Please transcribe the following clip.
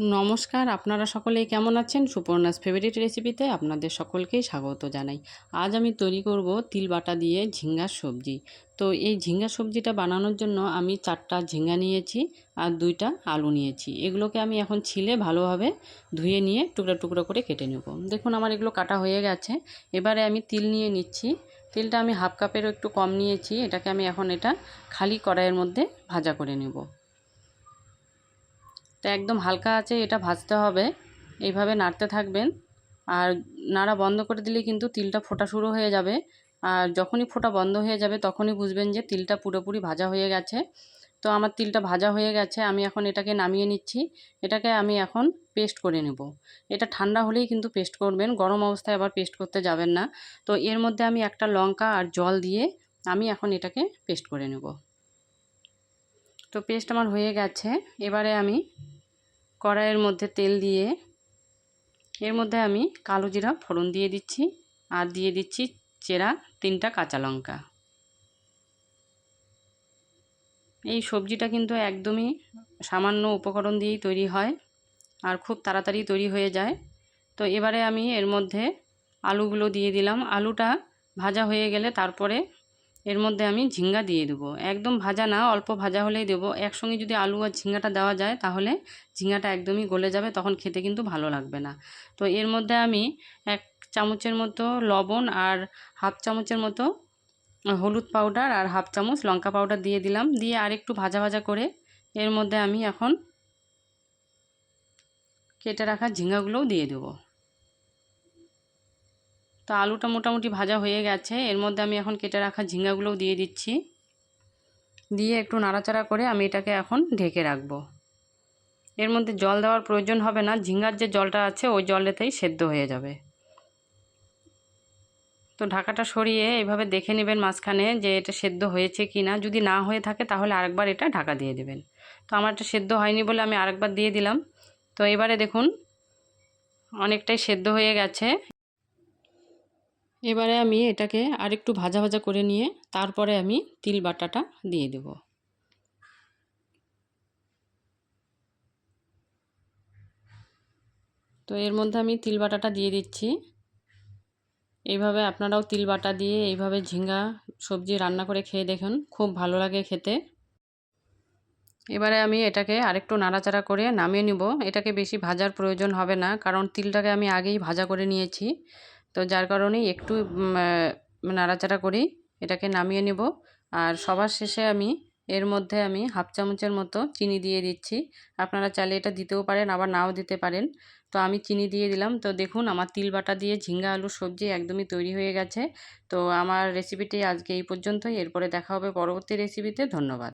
নমস্কার, আপনারা সকলেই কেমন আছেন? সুপর্ণাস ফেভারিট রেসিপিতে আপনাদের সকলকেই স্বাগত জানাই। আজ আমি তৈরি করব তিল বাটা দিয়ে ঝিঙ্গার সবজি। তো এই ঝিঙ্গা সবজিটা বানানোর জন্য আমি চারটা ঝিঙ্গা নিয়েছি আর দুইটা আলু নিয়েছি। এগুলোকে আমি এখন ছিলে ভালোভাবে ধুয়ে নিয়ে টুকরো টুকরো করে কেটে নেব। দেখুন আমার এগুলো কাটা হয়ে গেছে। এবারে আমি তিল নিয়ে নিচ্ছি। তিলটা আমি হাফ কাপেরও একটু কম নিয়েছি। এটাকে আমি এখন এটা খালি কড়াইয়ের মধ্যে ভাজা করে নেব। তো একদম হালকা আছে, এটা ভাজতে হবে। এইভাবে নাড়তে থাকবেন। আর নাড়া বন্ধ করে দিলে কিন্তু তিলটা ফোটা শুরু হয়ে যাবে। আর যখনই ফোটা বন্ধ হয়ে যাবে, তখনই বুঝবেন যে তিলটা পুরোপুরি ভাজা হয়ে গেছে। তো আমার তিলটা ভাজা হয়ে গেছে, আমি এখন এটাকে নামিয়ে নিচ্ছি। এটাকে আমি এখন পেস্ট করে নেব। এটা ঠান্ডা হলেই কিন্তু পেস্ট করবেন, গরম অবস্থায় আবার পেস্ট করতে যাবেন না। তো এর মধ্যে আমি একটা লঙ্কা আর জল দিয়ে আমি এখন এটাকে পেস্ট করে নেব। তো পেস্ট আমার হয়ে গেছে। এবারে আমি কড়াইয়ের মধ্যে তেল দিয়ে এর মধ্যে আমি কালো জিরা ফোড়ন দিয়ে দিচ্ছি আর দিয়ে দিচ্ছি চেরা তিনটা কাঁচা লঙ্কা। এই সবজিটা কিন্তু একদমই সামান্য উপকরণ দিয়েই তৈরি হয় আর খুব তাড়াতাড়ি তৈরি হয়ে যায়। তো এবারে আমি এর মধ্যে আলুগুলো দিয়ে দিলাম। আলুটা ভাজা হয়ে গেলে তারপরে এর মধ্যে আমি ঝিঙ্গা দিয়ে দেবো। একদম ভাজা না, অল্প ভাজা হলেই দেবো। একসঙ্গে যদি আলু আর ঝিঙ্গাটা দেওয়া যায়, তাহলে ঝিঙ্গাটা একদমই গলে যাবে, তখন খেতে কিন্তু ভালো লাগবে না। তো এর মধ্যে আমি এক চামচের মতো লবণ আর হাফ চামচের মতো হলুদ পাউডার আর হাফ চামচ লঙ্কা পাউডার দিয়ে দিলাম। দিয়ে আর একটু ভাজা ভাজা করে এর মধ্যে আমি এখন কেটে রাখা ঝিঙ্গাগুলোও দিয়ে দেবো। তো আলুটা মোটামুটি ভাজা হয়ে গেছে। এর মধ্যে আমি এখন কেটে রাখা ঝিঙ্গাগুলোও দিয়ে দিচ্ছি। দিয়ে একটু নাড়াচাড়া করে আমি এটাকে এখন ঢেকে রাখব। এর মধ্যে জল দেওয়ার প্রয়োজন হবে না। ঝিঙ্গার যে জলটা আছে, ওই জলেতেই সেদ্ধ হয়ে যাবে। তো ঢাকাটা সরিয়ে এইভাবে দেখে নেবেন মাঝখানে যে এটা সেদ্ধ হয়েছে কি না। যদি না হয়ে থাকে, তাহলে আরেকবার এটা ঢাকা দিয়ে দেবেন। তো আমার এটা সেদ্ধ হয়নি বলে আমি আরেকবার দিয়ে দিলাম। তো এবারে দেখুন, অনেকটাই সেদ্ধ হয়ে গেছে। এবারে আমি এটাকে আরেকটু ভাজা ভাজা করে নিয়ে তারপরে আমি তিল বাটাটা দিয়ে দেব। তো এর মধ্যে আমি তিল বাটাটা দিয়ে দিচ্ছি। এইভাবে আপনারাও তিল বাটা দিয়ে এইভাবে ঝিঙ্গা সবজি রান্না করে খেয়ে দেখুন, খুব ভালো লাগে খেতে। এবারে আমি এটাকে আরেকটু নাড়াচাড়া করে নামিয়ে নিব। এটাকে বেশি ভাজার প্রয়োজন হবে না, কারণ তিলটাকে আমি আগেই ভাজা করে নিয়েছি। তো যার কারণেই একটু নাড়াচাড়া করেই এটাকে নামিয়ে নেব। আর সবার শেষে আমি, এর মধ্যে আমি হাফ চামচের মতো চিনি দিয়ে দিচ্ছি। আপনারা চাইলে এটা দিতেও পারেন, আবার নাও দিতে পারেন। তো আমি চিনি দিয়ে দিলাম। তো দেখুন, আমার তিল বাটা দিয়ে ঝিঙ্গা আলুর সবজি একদমই তৈরি হয়ে গেছে। তো আমার রেসিপিটি আজকে এই পর্যন্তই। এরপরে দেখা হবে পরবর্তী রেসিপিতে ধন্যবাদ।